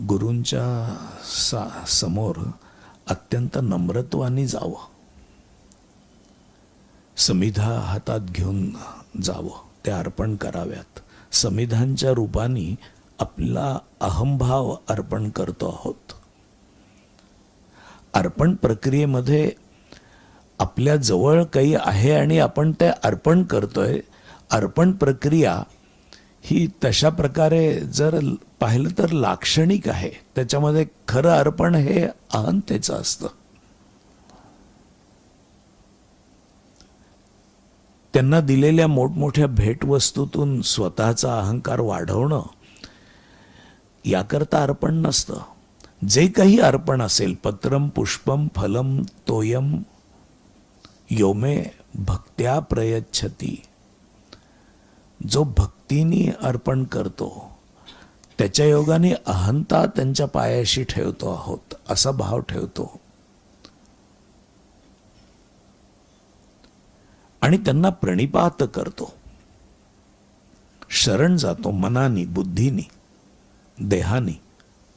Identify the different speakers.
Speaker 1: गुरूंच्या सा समोर अत्यंत नम्रत्वाने जावं. समिधा हातात घेऊन जावं ते अर्पण कराव्यात. समिधांच्या रूपाने आपला अहंभाव अर्पण करतो आहोत. अर्पण प्रक्रियेमध्ये आपल्या जवळ काही आहे आणि आपण ते अर्पण करतोय. अर्पण प्रक्रिया ही तशा प्रकारे जर पाहिलं तर लाक्षणिक आहे. त्याच्यामध्ये खरं अर्पण हे अहंतेचं असतं. त्यांना दिलेल्या मोठमोठ्या भेटवस्तूतून स्वतःचा अहंकार वाढवणं याकरता अर्पण नसतं. जे काही अर्पण असेल पत्रम पुष्पम फलम तोयम योमे भक्त्या प्रयच्छती. जो भक्तीने अर्पण करतो. त्याच्या योगाने अहंता त्यांच्या पायाशी ठेवतो आहोत असा भाव ठेवतो. आणि त्यांना प्रणिपात करतो. शरण जातो मनानी बुद्धीनी देहानी.